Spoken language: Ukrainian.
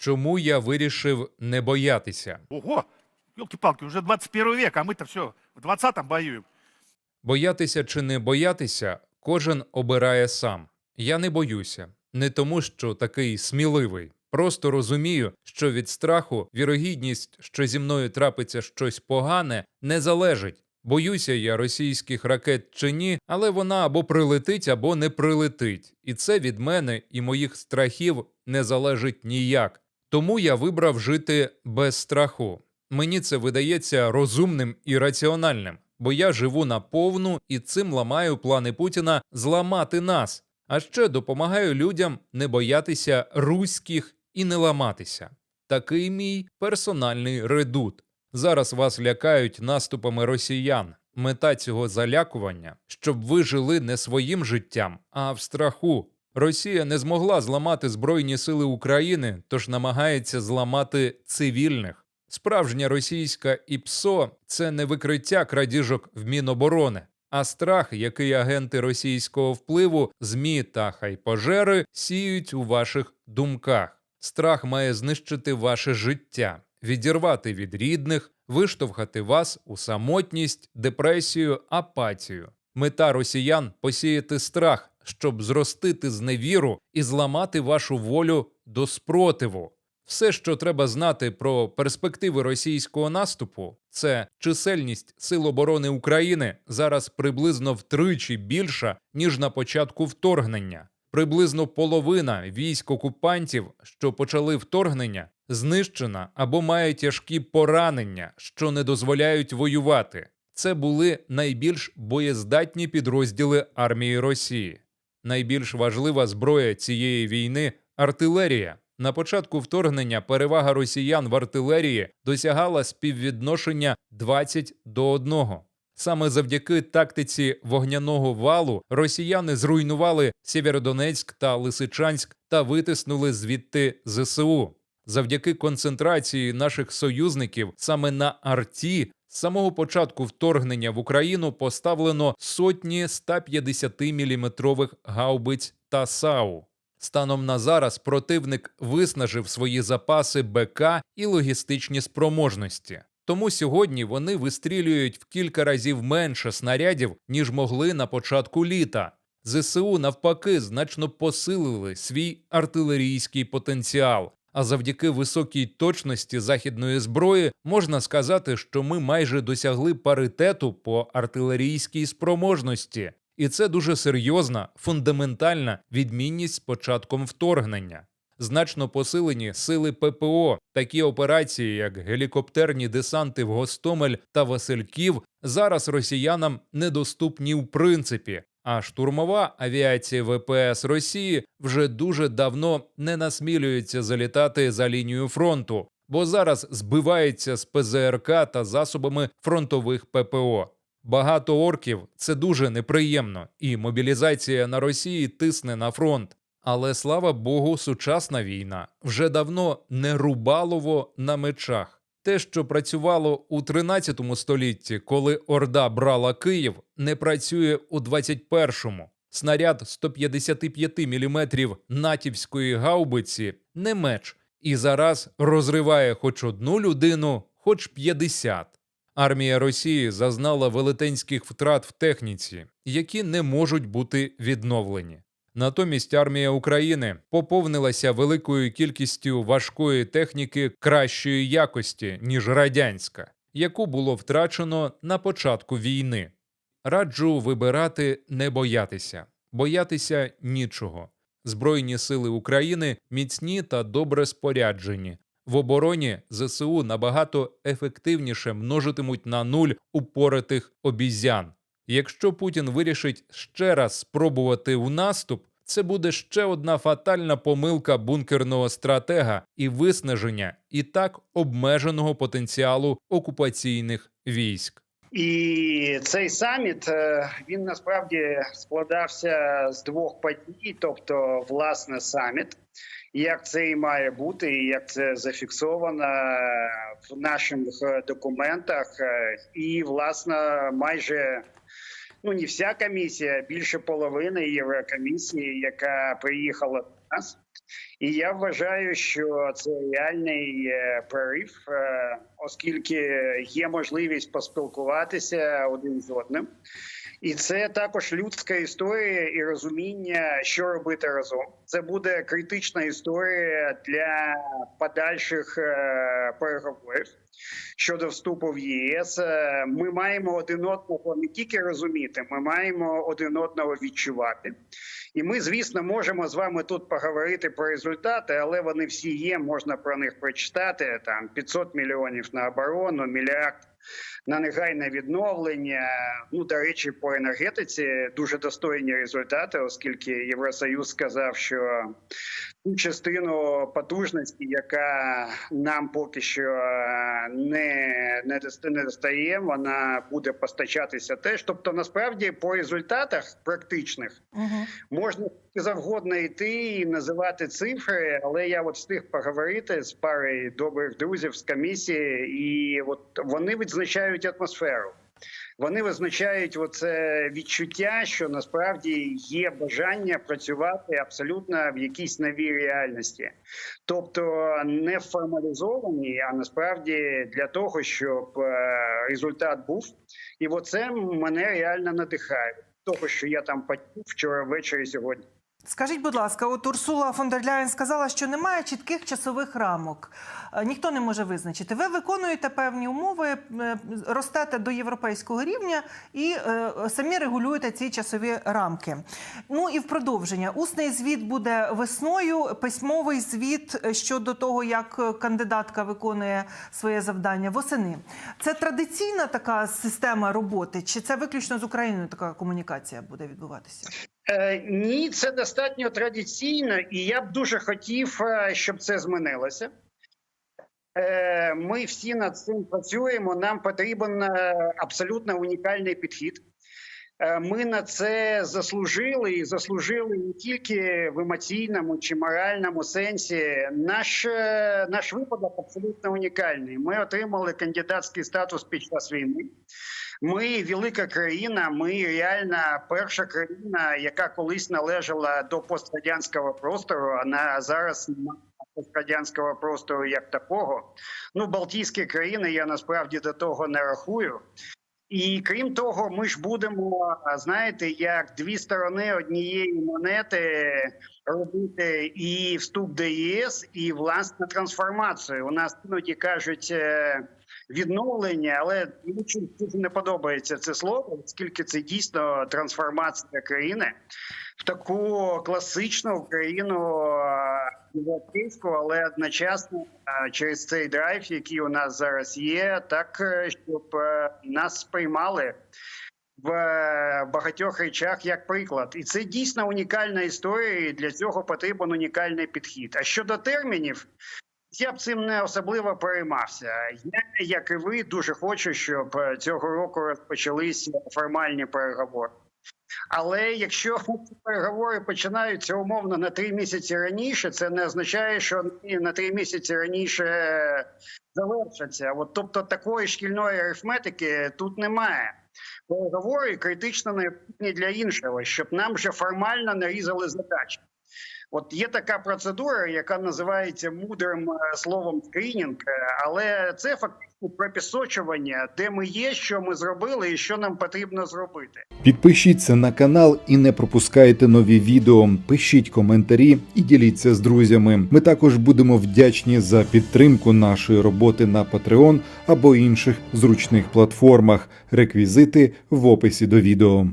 чому я вирішив не боятися. Ого! Елки-палки, уже 21 век, а мы-то все в 20-м воюем. Боятися чи не боятися, кожен обирає сам. Я не боюся, не тому, що такий сміливий. Просто розумію, що від страху вірогідність, що зі мною трапиться щось погане, не залежить. Боюся я російських ракет чи ні, але вона або прилетить, або не прилетить. І це від мене і моїх страхів не залежить ніяк. Тому я вибрав жити без страху. Мені це видається розумним і раціональним, бо я живу наповну і цим ламаю плани Путіна зламати нас. А ще допомагаю людям не боятися руських і не ламатися. Такий мій персональний редут. Зараз вас лякають наступами росіян. Мета цього залякування, щоб ви жили не своїм життям, а в страху. Росія не змогла зламати Збройні сили України, тож намагається зламати цивільних. Справжня російська ІПСО це не викриття крадіжок в Міноборони, а страх, який агенти російського впливу, ЗМІ та хайпожери сіють у ваших думках. Страх має знищити ваше життя, відірвати від рідних, виштовхати вас у самотність, депресію, апатію. Мета росіян посіяти страх, щоб зростити зневіру і зламати вашу волю до спротиву. Все, що треба знати про перспективи російського наступу, це чисельність сил оборони України зараз приблизно втричі більша, ніж на початку вторгнення. Приблизно половина військ окупантів, що почали вторгнення, знищена або має тяжкі поранення, що не дозволяють воювати. Це були найбільш боєздатні підрозділи армії Росії. Найбільш важлива зброя цієї війни артилерія. На початку вторгнення перевага росіян в артилерії досягала співвідношення 20 до 1. Саме завдяки тактиці вогняного валу росіяни зруйнували Сєвєродонецьк та Лисичанськ та витиснули звідти ЗСУ. Завдяки концентрації наших союзників саме на арті з самого початку вторгнення в Україну поставлено сотні 150-мм гаубиць та САУ. Станом на зараз противник виснажив свої запаси БК і логістичні спроможності. Тому сьогодні вони вистрілюють в кілька разів менше снарядів, ніж могли на початку літа. ЗСУ навпаки значно посилили свій артилерійський потенціал. А завдяки високій точності західної зброї можна сказати, що ми майже досягли паритету по артилерійській спроможності. І це дуже серйозна, фундаментальна відмінність з початком вторгнення. Значно посилені сили ППО. Такі операції, як гелікоптерні десанти в Гостомель та Васильків, зараз росіянам недоступні в принципі. А штурмова авіація ВПС Росії вже дуже давно не насмілюється залітати за лінію фронту, бо зараз збивається з ПЗРК та засобами фронтових ППО. Багато орків це дуже неприємно, і мобілізація на Росії тисне на фронт. Але слава Богу, сучасна війна вже давно не рубалово на мечах. Те, що працювало у 13 столітті, коли Орда брала Київ, не працює у 21-му. Снаряд 155 мм натівської гаубиці не меч, і зараз розриває хоч одну людину, хоч 50. Армія Росії зазнала велетенських втрат в техніці, які не можуть бути відновлені. Натомість армія України поповнилася великою кількістю важкої техніки кращої якості, ніж радянська, яку було втрачено на початку війни. Раджу вибирати не боятися, боятися нічого. Збройні сили України міцні та добре споряджені. В обороні ЗСУ набагато ефективніше множитимуть на нуль упоритих обізян. Якщо Путін вирішить ще раз спробувати в наступ, це буде ще одна фатальна помилка бункерного стратега і виснаження і так обмеженого потенціалу окупаційних військ. І цей саміт е, він насправді складався з двох подій, тобто, власне, саміт, як це і має бути, і як це зафіксовано в наших е, документах, е, і власне майже. Ну, не вся комісія, більше половини Єврокомісії, яка приїхала до нас, І я вважаю, що це реальний е, прорив, е, оскільки є можливість поспілкуватися один з одним. І це також людська історія і розуміння, що робити разом. Це буде критична історія для подальших е, переговорів щодо вступу в ЄС. Е, Ми маємо один одного не тільки розуміти, ми маємо один одного відчувати. І ми, звісно, можемо з вами тут поговорити про результати, але вони всі є. Можна про них прочитати. Там 500 мільйонів на оборону, мільярд на негайне відновлення. Ну до речі, по енергетиці дуже достойні результати, оскільки Євросоюз сказав, що ту частину потужності, яка нам поки що е, не, не, не достає, вона буде постачатися теж. Тобто, насправді, по результатах практичних Угу. можна завгодно йти і називати цифри, але я от встиг поговорити з парою добрих друзів з комісії, і от вони відзначають атмосферу. Вони визначають оце відчуття, що насправді є бажання працювати абсолютно в якійсь новій реальності, тобто не формалізовані, а насправді для того, щоб е, результат був. І оце мене реально надихає. Того, що я там почув вчора ввечері сьогодні. Скажіть, будь ласка, от Урсула фон дер Ляєн сказала, що немає чітких часових рамок. Е, Ніхто не може визначити. Ви виконуєте певні умови, е, ростете до європейського рівня і е, самі регулюєте ці часові рамки. Ну і в продовження усний звіт буде весною, письмовий звіт щодо того, як кандидатка виконує своє завдання восени. Це традиційна така система роботи, чи це виключно з Україною така комунікація буде відбуватися? Е, ні, це достатньо традиційно, і я б дуже хотів, е, щоб це змінилося. Е, ми всі над цим працюємо. Нам потрібен абсолютно унікальний підхід. Е, Ми на це заслужили і заслужили не тільки в емоційному чи моральному сенсі. Наш, е, наш випадок абсолютно унікальний. Ми отримали кандидатський статус під час війни. Ми велика країна. Ми реально перша країна, яка колись належала до пострадянського простору. а зараз пострадянського простору як такого. Ну, Балтійські країни я насправді до того не рахую. І крім того, ми ж будемо, знаєте, як дві сторони однієї монети робити і вступ до ЄС, і власне трансформацію. У нас іноді кажуть е, відновлення, але дуже не подобається це слово, оскільки це дійсно трансформація країни в таку класичну країну європейську, але одночасно е, через цей драйв, який у нас зараз є, так е, щоб е, нас сприймали в багатьох речах як приклад, і це дійсно унікальна історія. і Для цього потрібен унікальний підхід. А щодо термінів. Я б цим не особливо переймався. Я, як і ви, дуже хочу, щоб цього року розпочалися формальні переговори. Але якщо переговори починаються умовно на три місяці раніше, це не означає, що на три місяці раніше завершаться. От тобто такої шкільної арифметики тут немає. Переговори критично необхідні для іншого, щоб нам вже формально нарізали задачі. От є така процедура, яка називається мудрим е, словом скринінг, е, але це фактично пропісочування, де ми є, що ми зробили і що нам потрібно зробити. Підпишіться на канал і не пропускайте нові відео. Пишіть коментарі і діліться з друзями. Ми також будемо вдячні за підтримку нашої роботи на Patreon або інших зручних платформах. Реквізити в описі до відео.